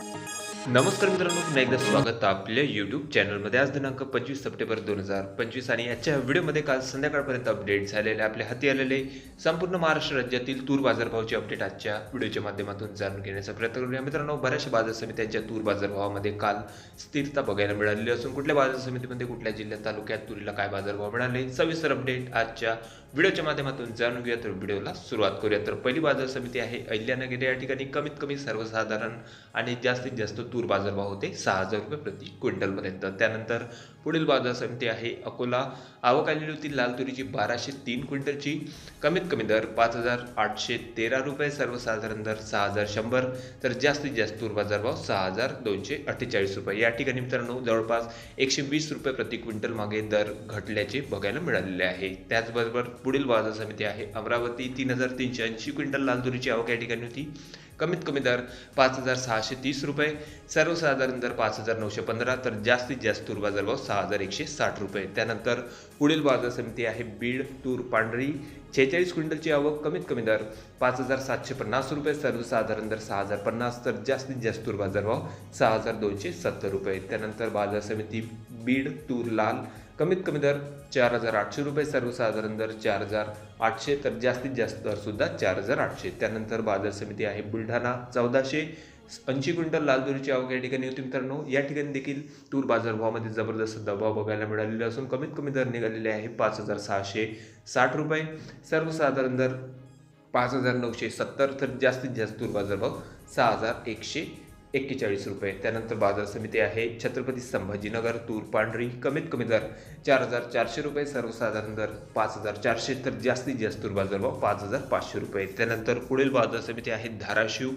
Thank you. नमस्कार मित्रांनो पुन्हा एकदा स्वागत आपल्या यूट्यूब चॅनलमध्ये आज दिनांक पंचवीस सप्टेंबर दोन हजार पंचवीस आणि याच्या व्हिडिओमध्ये काल संध्याकाळपर्यंत अपडेट झालेले आपल्या हाती आलेले संपूर्ण महाराष्ट्र राज्यातील तूर बाजारभावाचे अपडेट आजच्या व्हिडिओच्या माध्यमातून जाणून घेण्याचा प्रयत्न करूया. मित्रांनो बऱ्याचशा बाजार समित्यांच्या तूर बाजारभावामध्ये काल स्थिरता बघायला मिळालेली असून कुठल्या बाजार समितीमध्ये कुठल्या जिल्ह्यात तालुक्यात तुरीला काय बाजारभाव मिळाले? सविस्तर अपडेट आजच्या व्हिडिओच्या माध्यमातून जाणून घेऊया. तर व्हिडिओला सुरुवात करूया. तर पहिली बाजार समिती आहे अहिल्यानगर. या ठिकाणी कमीत कमी सर्वसाधारण आणि जास्तीत जास्त तूर बाजारभाव होते सहा हजार रुपये प्रति क्विंटलपर्यंत. त्यानंतर पुढील बाजार समिती आहे अकोला. आवक आलेली होती लाल तुरीची बाराशे तीन क्विंटलची. कमीत कमी दर पाच हजार आठशे तेरा रुपये सर्वसाधारण दर सहा हजार शंभर. तर जास्तीत जास्त तूर बाजारभाव सहा हजार दोनशे अठ्ठेचाळीस रुपये. या ठिकाणी मित्रांनो जवळपास एकशे वीस रुपये प्रति क्विंटल मागे दर घटल्याचे बघायला मिळालेले आहे. त्याचबरोबर पुढील बाजार समिती आहे अमरावती. तीन हजार तीनशे ऐंशी क्विंटल लाल तुरीची आवक या ठिकाणी होती. कमीत कमी दर पाच हजार सहाशे तीस रुपये सर्वसाधारण दर पाच हजार नऊशे पंधरा तर जास्तीत जास्त तूर बाजारभाव सहा हजार एकशे साठ रुपये. त्यानंतर पुढील बाजार समिती आहे बीड तूर पांढरी. छेचाळीस क्विंटलची आवक कमीत कमी दर पाच हजार सातशे पन्नास रुपये सर्वसाधारण दर सहा हजार पन्नास तर जास्तीत जास्त तूर बाजारभाव सहा हजार दोनशे सत्तर रुपये. त्यानंतर बाजार समिती बीड तूर लाल कमीत कमी दर चार हजार आठशे रुपये सर्वसाधारण दर चार हजार आठशे तर जास्तीत जास्त दरसुद्धा चार हजार आठशे. त्यानंतर बाजार समिती आहे बुलढाणा चौदाशे. ऐंशी क्विंटल लाल तुरीची आवक या ठिकाणी होती मित्रांनो. या ठिकाणी देखील तूर बाजारभावामध्ये जबरदस्त दबाव बघायला मिळालेला असून कमीत कमी दर निघालेले आहे पाच हजार सहाशे साठ रुपये. सर्वसाधारण दर पाच हजार नऊशे सत्तर तर जास्तीत जास्त तूर बाजारभाव सहा हजार एकशे एक्केचाळीस रुपये. त्यानंतर बाजार समिती आहे छत्रपती संभाजीनगर तूर पांढरी कमीत कमी दर चार हजार चारशे रुपये सर्वसाधारण दर पाच हजार चारशे तर जास्तीत जास्त तूर बाजारभाव पाच हजार पाचशे रुपये. त्यानंतर पुढील बाजार समिती आहे धाराशिव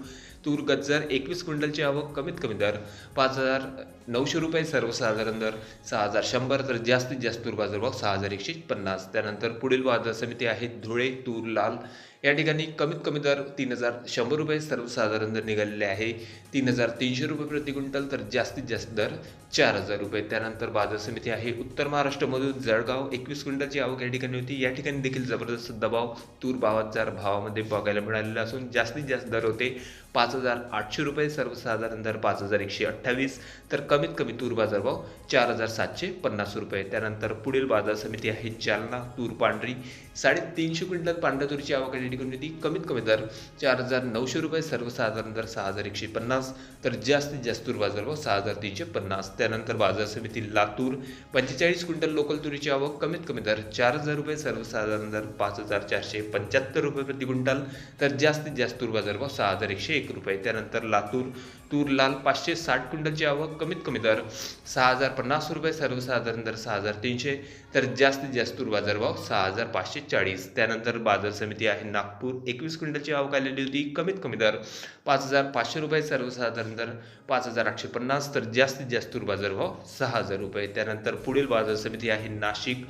तूर गज्जर एकवीस क्विंटलची आवक कमीत कमी दर पाच हजार नऊशे रुपये सर्वसाधारण दर सहा हजार शंभर तर जास्तीत जास्त तूर बाजारभाव सहा हजार एकशे पन्नास. त्यानंतर पुढील बाजार समिती आहे धुळे तूर लाल या ठिकाणी कमीत कमी दर तीन हजार शंभर रुपये सर्वसाधारण दर निघालेले आहे. तीन हजार तीनशे रुपये प्रति क्विंटल तर जास्तीत जास्त दर चार हजार रुपये. त्यानंतर बाजार समिती आहे. उत्तर महाराष्ट्रामधून जळगाव एकवीस क्विंटलची आवक या ठिकाणी होती. या ठिकाणी देखील जबरदस्त दबाव तूर बाजार भावामध्ये बघायला मिळालेला असून जास्तीत जास्त दर होते. पाच हजार आठशे रुपये सर्वसाधारण दर पाच हजार एकशे अठ्ठावीस तर कमीत कमी तूर बाजारभाव चार हजार सातशे पन्नास रुपये. त्यानंतर पुढील बाजार समिती आहे जालना तूर पांढरी. साडेतीनशे क्विंटल पांढऱ्या तुरीची आवक या ठिकाणी होती कमीत कमी दर चार हजार नऊशे रुपये सर्वसाधारण दर सहा हजार एकशे पन्नास. तर जास्तीत जास्त तूर बाजार भाव सहा हजार तीनशे पन्नास. त्यानंतर बाजार समिती लातूर. पंचेचाळीस क्विंटल लोकल तुरीची आवक कमीत कमी दर चार हजार रुपये सर्वसाधारण दर पाच हजार चारशे पंच्याहत्तर रुपये प्रति क्विंटल. तर जास्तीत जास्त तूर बाजारभाव सहा हजार एकशे एक रुपये. त्यानंतर लातूर तूर लाल पाचशे साठ क्विंटलची आवक कमीत कमी दर सहा हजार पन्नास रुपये सर्वसाधारण दर सहा हजार तीनशे तर जास्तीत जास्त तूर बाजारभाव सहा हजार पाचशे चाळीस. त्यानंतर बाजार समिती आहे नागपूर एकवीस क्विंटलची आवक आलेली होती कमीत कमी दर पाच हजार पाचशे रुपये सर्वसाधारण दर पाच हजार आठशे पन्नास तर जास्तीत जास्त तूर बाजारभाव सहा हजार रुपये. त्यानंतर पुढील बाजार समिती आहे नाशिक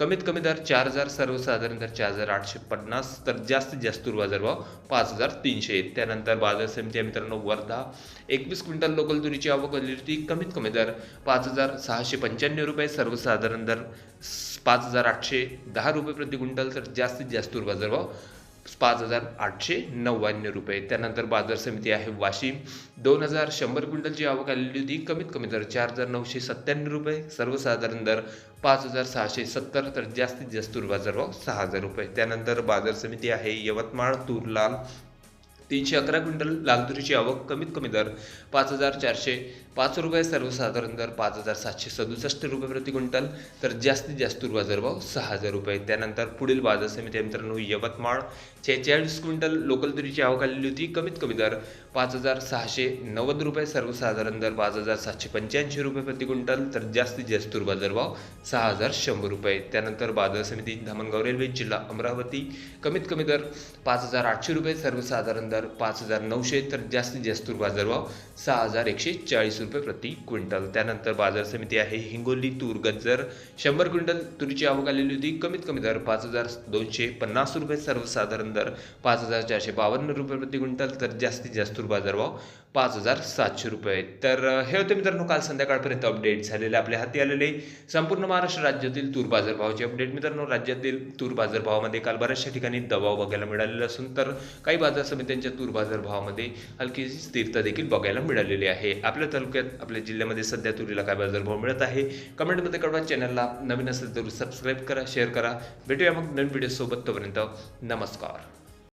कमीत कमी दर चार हजार सर्वसाधारण दर चार हजार आठशे पन्नास तर जास्तीत जास्त तूर बाजारभाव पाच हजार तीनशे त्यानंतर बाजार समिती मित्रांनो वर्धा. एकवीस क्विंटल लोकल तुरीची आवक झाली होती. कमीत कमी दर पाच हजार सहाशे पंच्याण्णव रुपये सर्वसाधारण दर पाच हजार आठशे दहा रुपये प्रति क्विंटल तर जास्तीत जास्त तूर बाजारभाव पाच हजार आठशे नव्याण्णव रुपये. त्यानंतर बाजार समिती आहे वाशिम. दोन हजार शंभर क्विंटलची आवक आलेली होती कमीत कमी दर चार हजार नऊशे सत्त्याण्णव रुपये. सर्वसाधारण दर पाच हजार सहाशे सत्तर तर जास्तीत जास्त बाजारभाव सहा हजार रुपये. त्यानंतर बाजार समिती आहे यवतमाळ तूर लाल तीनशे अकरा क्विंटल लाल तुरीची आवक कमीत कमी दर पाच हजार चारशे पाच रुपये सर्वसाधारण दर पाच हजार सातशे सदुसष्ट रुपये प्रति क्विंटल तर जास्तीत जास्त बाजार बाजारभाव सहा हजार रुपये. त्यानंतर पुढील बाजार समिती मित्रांनो यवतमाळ छेचाळीस क्विंटल लोकल तुरीची आवक आलेली होती कमीत कमी दर पाच हजार सहाशे नव्वद रुपये सर्वसाधारण दर पाच हजार सातशे पंच्याऐंशी रुपये प्रति क्विंटल तर जास्तीत जास्त बाजार बाजारभाव सहा हजार शंभर रुपये. त्यानंतर बाजार समिती धामणगाव रेल्वे जिल्हा अमरावती कमीत कमी दर पाच हजार आठशे रुपये सर्वसाधारण दर पाच हजार नऊशे तर जास्तीत जास्त तूर बाजारभाव सहा हजार एकशे चाळीस रुपये प्रति क्विंटल. त्यानंतर बाजार समिती आहे हिंगोली तूर गजर. शंभर क्विंटल तुरीची आवक आलेली होती. कमीत कमी दर पाच हजार दोनशे पन्नास रुपये सर्वसाधारण दर. पाच हजार चारशे बावन्न रुपये प्रति क्विंटल तर जास्तीत जास्त तूर बाजारभाव पाच हजार सातशे रुपये. तर हे होते मित्रांनो काल संध्याकाळपर्यंत अपडेट झालेले आपल्या हाती आलेले. संपूर्ण महाराष्ट्र राज्यातील तूर बाजारभावाचे अपडेट मित्रांनो राज्यातील तूर बाजारभावामध्ये काल बऱ्याचशा ठिकाणी दबाव बघायला मिळालेला असून तर काही बाजार समित्यांच्या तूर बाजारभावामध्ये हलकीशी स्थिरता देखील बघायला मिळालेली आहे. आपल्या तालुक्यात आपल्या जिल्ह्यामध्ये सध्या तुरीला काय बाजारभाव मिळत आहे? कमेंटमध्ये कळवा. चॅनलला नवीन असेल तर सबस्क्राईब करा शेअर करा. भेटूया मग नवीन व्हिडिओसोबत तोपर्यंत नमस्कार.